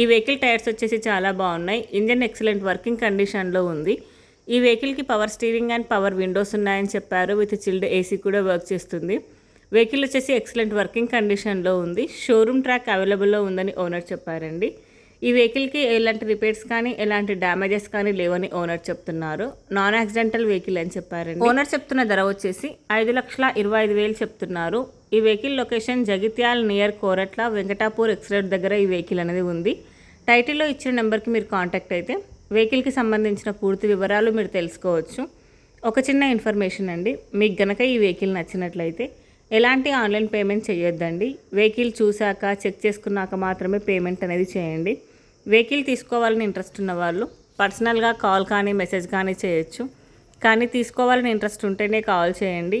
ఈ vehicle tyres వచ్చేసి చాలా బాగున్నాయి. ఇంజన్ ఎక్సలెంట్ వర్కింగ్ కండిషన్లో ఉంది. ఈ వెహికల్కి power steering and power windows ఉన్నాయని చెప్పారు. విత్ చిల్డ్ ఏసీ కూడా వర్క్ చేస్తుంది. వెహికల్ వచ్చేసి ఎక్సలెంట్ వర్కింగ్ కండిషన్లో ఉంది. షోరూమ్ ట్రాక్ అవైలబుల్లో ఉందని ఓనర్ చెప్పారండి. ఈ వెహికల్కి ఎలాంటి రిపేర్స్ కానీ ఎలాంటి డ్యామేజెస్ కానీ లేవని ఓనర్ చెప్తున్నారు. నాన్ యాక్సిడెంటల్ వెహికల్ అని చెప్పారండి. ఓనర్ చెప్తున్న ధర వచ్చేసి ఐదు లక్షల ఇరవై ఐదు వేలు చెప్తున్నారు. ఈ vehicle location Jagtial near Korutla Venkatapur ఎక్స్రేట్ దగ్గర ఈ వెహికల్ అనేది ఉంది. టైటిల్లో ఇచ్చిన నెంబర్కి మీరు కాంటాక్ట్ అయితే వెహికల్కి సంబంధించిన పూర్తి వివరాలు మీరు తెలుసుకోవచ్చు. ఒక చిన్న ఇన్ఫర్మేషన్ అండి మీకు గనక ఈ వెహికల్ నచ్చినట్లయితే ఎలాంటి ఆన్లైన్ పేమెంట్ చేయొద్దండి. వెహికల్ చూశాక చెక్ చేసుకున్నాక మాత్రమే పేమెంట్ అనేది చేయండి. వెహికల్ తీసుకోవాలని ఇంట్రెస్ట్ ఉన్న వాళ్ళు పర్సనల్గా కాల్ కానీ మెసేజ్ కానీ చేయొచ్చు. కానీ తీసుకోవాలని ఇంట్రెస్ట్ ఉంటేనే కాల్ చేయండి.